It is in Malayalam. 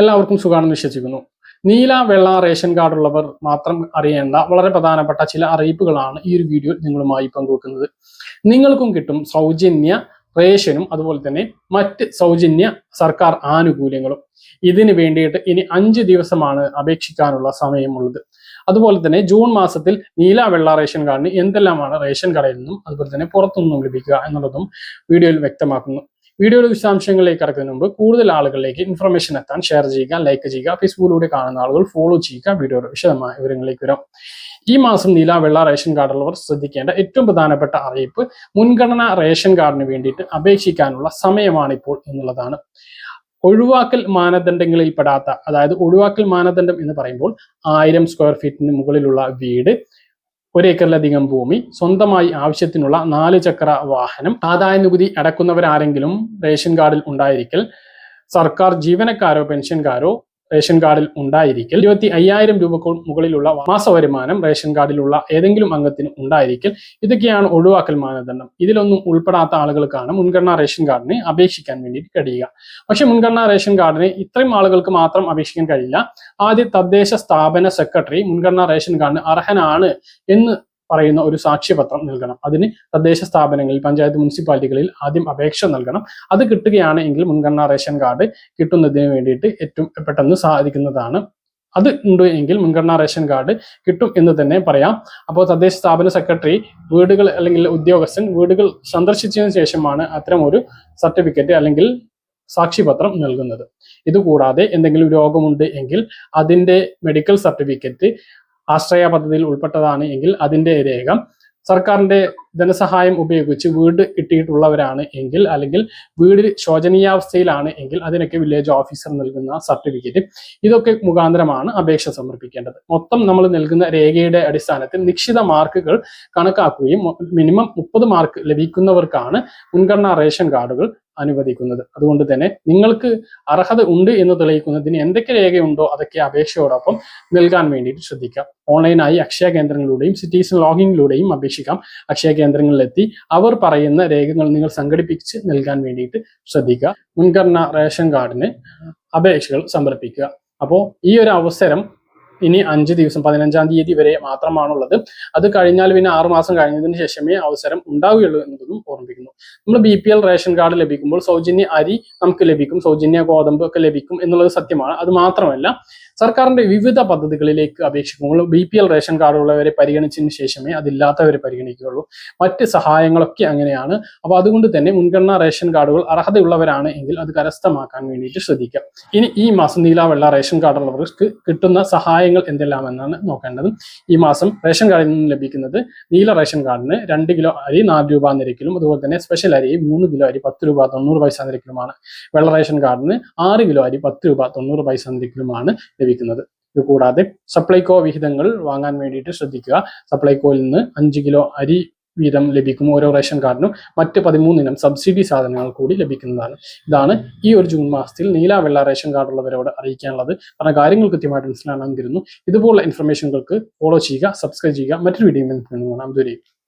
എല്ലാവർക്കും സുഖാണെന്ന് വിശ്വസിക്കുന്നു. നീല വെള്ള റേഷൻ കാർഡ് ഉള്ളവർ മാത്രം അറിയേണ്ട വളരെ പ്രധാനപ്പെട്ട ചില അറിയിപ്പുകളാണ് ഈ ഒരു വീഡിയോ നിങ്ങളുമായി പങ്കുവെക്കുന്നത്. നിങ്ങൾക്കും കിട്ടും സൗജന്യ റേഷനും അതുപോലെ തന്നെ മറ്റ് സൗജന്യ സർക്കാർ ആനുകൂല്യങ്ങളും. ഇതിന് വേണ്ടിയിട്ട് ഇനി അഞ്ച് ദിവസമാണ് അപേക്ഷിക്കാനുള്ള സമയമുള്ളത്. അതുപോലെ തന്നെ ജൂൺ മാസത്തിൽ നീല വെള്ള റേഷൻ കാർഡിന് എന്തെല്ലാമാണ് റേഷൻ കടയിൽ നിന്നും അതുപോലെ തന്നെ പുറത്തുനിന്നും ലഭിക്കുക എന്നുള്ളതും വീഡിയോയിൽ വ്യക്തമാക്കുന്നു. വീഡിയോയുടെ വിശദാംശങ്ങളിലേക്ക് കടക്കുന്നതിന് മുമ്പ് കൂടുതൽ ആളുകളിലേക്ക് ഇൻഫർമേഷൻ എത്താൻ ഷെയർ ചെയ്യുക ലൈക്ക് ചെയ്യുക ഫേസ്ബുക്കിലൂടെ കാണുന്ന ആളുകൾ ഫോളോ ചെയ്യുക വീഡിയോയുടെ വിശദമായ വിവരങ്ങളിലേക്ക് വരാം. ഈ മാസം നീല വെള്ള റേഷൻ കാർഡുള്ളവർ ശ്രദ്ധിക്കേണ്ട ഏറ്റവും പ്രധാനപ്പെട്ട അറിയിപ്പ് മുൻഗണന റേഷൻ കാർഡിന് വേണ്ടിയിട്ട് അപേക്ഷിക്കാനുള്ള സമയമാണിപ്പോൾ എന്നുള്ളതാണ്. ഒഴിവാക്കൽ മാനദണ്ഡങ്ങളിൽ പെടാത്ത അതായത് ഒഴിവാക്കൽ മാനദണ്ഡം എന്ന് പറയുമ്പോൾ ആയിരം സ്ക്വയർ ഫീറ്റിന് മുകളിലുള്ള വീട് ഒരേക്കറിലധികം ഭൂമി സ്വന്തമായി ആവശ്യത്തിനുള്ള നാല് ചക്ര വാഹനം ആദായ നികുതി അടക്കുന്നവരാരെങ്കിലും റേഷൻ കാർഡിൽ ഉണ്ടായിരിക്കൽ സർക്കാർ ജീവനക്കാരോ പെൻഷൻകാരോ റേഷൻ കാർഡിൽ ഉണ്ടായിരിക്കൽ. ഇരുപത്തി അയ്യായിരം രൂപക്ക് മുകളിലുള്ള മാസ വരുമാനം റേഷൻ കാർഡിലുള്ള ഏതെങ്കിലും അംഗത്തിന് ഉണ്ടായിരിക്കൽ. ഇതൊക്കെയാണ് ഒഴിവാക്കൽ മാനദണ്ഡം. ഇതിലൊന്നും ഉൾപ്പെടാത്ത ആളുകൾക്കാണ് മുൻഗണനാ റേഷൻ കാർഡിന് അപേക്ഷിക്കാൻ വേണ്ടിയിട്ട് കഴിയുക. പക്ഷെ മുൻഗണനാ റേഷൻ കാർഡിന് ഇത്രയും ആളുകൾക്ക് മാത്രം അപേക്ഷിക്കാൻ കഴിയില്ല. ആദ്യ തദ്ദേശ സ്ഥാപന സെക്രട്ടറി മുൻഗണനാ റേഷൻ കാർഡിന് അർഹനാണ് എന്ന് പറയുന്ന ഒരു സാക്ഷ്യപത്രം നൽകണം. അതിന് തദ്ദേശ സ്ഥാപനങ്ങളിൽ പഞ്ചായത്ത് മുനിസിപ്പാലിറ്റികളിൽ ആദ്യം അപേക്ഷ നൽകണം. അത് കിട്ടുകയാണെങ്കിൽ മുൻഗണനാ റേഷൻ കാർഡ് കിട്ടുന്നതിന് വേണ്ടിയിട്ട് ഏറ്റവും പെട്ടെന്ന് സാധിക്കുന്നതാണ്. അത് ഉണ്ട് എങ്കിൽ മുൻഗണനാ റേഷൻ കാർഡ് കിട്ടും എന്ന് തന്നെ പറയാം. അപ്പോൾ തദ്ദേശ സ്ഥാപന സെക്രട്ടറി വീടുകൾ അല്ലെങ്കിൽ ഉദ്യോഗസ്ഥൻ വീടുകൾ സന്ദർശിച്ചതിന് ശേഷമാണ് അത്തരം ഒരു സർട്ടിഫിക്കറ്റ് അല്ലെങ്കിൽ സാക്ഷിപത്രം നൽകുന്നത്. ഇതുകൂടാതെ എന്തെങ്കിലും രോഗമുണ്ട് എങ്കിൽ അതിന്റെ മെഡിക്കൽ സർട്ടിഫിക്കറ്റ് ആശ്രയ പദ്ധതിയിൽ ഉൾപ്പെട്ടതാണ് എങ്കിൽ അതിന്റെ രേഖ. സർക്കാരിന്റെ ധനസഹായം ഉപയോഗിച്ച് വീട് കിട്ടിയിട്ടുള്ളവരാണ് എങ്കിൽ അല്ലെങ്കിൽ വീട് ശോചനീയാവസ്ഥയിലാണ് എങ്കിൽ അതിനൊക്കെ വില്ലേജ് ഓഫീസർ നൽകുന്ന സർട്ടിഫിക്കറ്റ്. ഇതൊക്കെ മുഖാന്തരമാണ് അപേക്ഷ സമർപ്പിക്കേണ്ടത്. മൊത്തം നമ്മൾ നൽകുന്ന രേഖയുടെ അടിസ്ഥാനത്തിൽ നിശ്ചിത മാർക്കുകൾ കണക്കാക്കുകയും മിനിമം മുപ്പത് മാർക്ക് ലഭിക്കുന്നവർക്കാണ് മുൻഗണനാ റേഷൻ കാർഡുകൾ അനുവദിക്കുന്നത്. അതുകൊണ്ട് തന്നെ നിങ്ങൾക്ക് അർഹത ഉണ്ട് എന്ന് തെളിയിക്കുന്നതിന് എന്തൊക്കെ രേഖയുണ്ടോ അതൊക്കെ അപേക്ഷയോടൊപ്പം നൽകാൻ വേണ്ടിയിട്ട് ശ്രദ്ധിക്കാം. ഓൺലൈനായി അക്ഷയ കേന്ദ്രങ്ങളിലൂടെയും സിറ്റീസൺ ലോഗിങ്ങിലൂടെയും അപേക്ഷിക്കാം. അക്ഷയ കേന്ദ്രങ്ങളിലെത്തി അവർ പറയുന്ന രേഖകൾ നിങ്ങൾ സംഘടിപ്പിച്ച് നൽകാൻ വേണ്ടിയിട്ട് ശ്രദ്ധിക്കുക. മുൻഗണന റേഷൻ കാർഡിന് അപേക്ഷകൾ സമർപ്പിക്കുക. അപ്പോൾ ഈ ഒരു അവസരം ഇനി അഞ്ച് ദിവസം പതിനഞ്ചാം തീയതി വരെ മാത്രമാണുള്ളത്. അത് കഴിഞ്ഞാൽ പിന്നെ ആറുമാസം കഴിഞ്ഞതിന് ശേഷമേ അവസരം ഉണ്ടാവുകയുള്ളൂ എന്നതും ഓർമ്മിപ്പിക്കുന്നു. നമ്മൾ B P L ration card ലഭിക്കുമ്പോൾ സൗജന്യ അരി നമുക്ക് ലഭിക്കും സൗജന്യ ഗോതമ്പ് ഒക്കെ ലഭിക്കും എന്നുള്ളത് സത്യമാണ്. അത് മാത്രമല്ല സർക്കാരിന്റെ വിവിധ പദ്ധതികളിലേക്ക് അപേക്ഷിക്കുമ്പോൾ ബി പി എൽ റേഷൻ കാർഡുള്ളവരെ പരിഗണിച്ചതിന് ശേഷമേ അതില്ലാത്തവരെ പരിഗണിക്കുകയുള്ളൂ. മറ്റ് സഹായങ്ങളൊക്കെ അങ്ങനെയാണ്. അപ്പോൾ അതുകൊണ്ട് തന്നെ മുൻഗണനാ റേഷൻ കാർഡുകൾ അർഹതയുള്ളവരാണ് എങ്കിൽ അത് കരസ്ഥമാക്കാൻ വേണ്ടിയിട്ട് ശ്രദ്ധിക്കാം. ഇനി ഈ മാസം നീല വെള്ള റേഷൻ കാർഡുള്ളവർക്ക് കിട്ടുന്ന സഹായങ്ങൾ എന്തെല്ലാം എന്നാണ് നോക്കേണ്ടത്. ഈ മാസം റേഷൻ കാർഡിൽ നിന്ന് ലഭിക്കുന്നത് നീല റേഷൻ കാർഡിന് രണ്ട് കിലോ അരി നാല് രൂപ നിരക്കിലും അതുപോലെ തന്നെ സ്പെഷ്യൽ അരി മൂന്ന് കിലോ അരി പത്ത് രൂപ തൊണ്ണൂറ് പൈസ നിരക്കിലുമാണ്. വെള്ള റേഷൻ കാർഡിന് ആറ് കിലോ അരി പത്ത് രൂപ തൊണ്ണൂറ് പൈസ നിരക്കിലുമാണ് ലഭിക്കുന്നത്. ഇത് കൂടാതെ സപ്ലൈകോ വിഹിതങ്ങൾ വാങ്ങാൻ വേണ്ടിയിട്ട് ശ്രദ്ധിക്കുക. സപ്ലൈകോയിൽ നിന്ന് അഞ്ച് കിലോ അരി വീതം ലഭിക്കും ഓരോ റേഷൻ കാർഡിനും മറ്റ് പതിമൂന്നിനം സബ്സിഡി സാധനങ്ങൾ കൂടി ലഭിക്കുന്നതാണ്. ഇതാണ് ഈ ഒരു ജൂൺ മാസത്തിൽ നീല വെള്ള റേഷൻ കാർഡുള്ളവരോട് അറിയിക്കാനുള്ളത്. പറഞ്ഞ കാര്യങ്ങൾ കൃത്യമായിട്ട് മനസ്സിലാക്കാൻ കരുതുന്നു. ഇതുപോലുള്ള ഇൻഫർമേഷനുകൾക്ക് ഫോളോ ചെയ്യുക സബ്സ്ക്രൈബ് ചെയ്യുക. മറ്റൊരു വീഡിയോ കാണാം. ദൂരേക്കും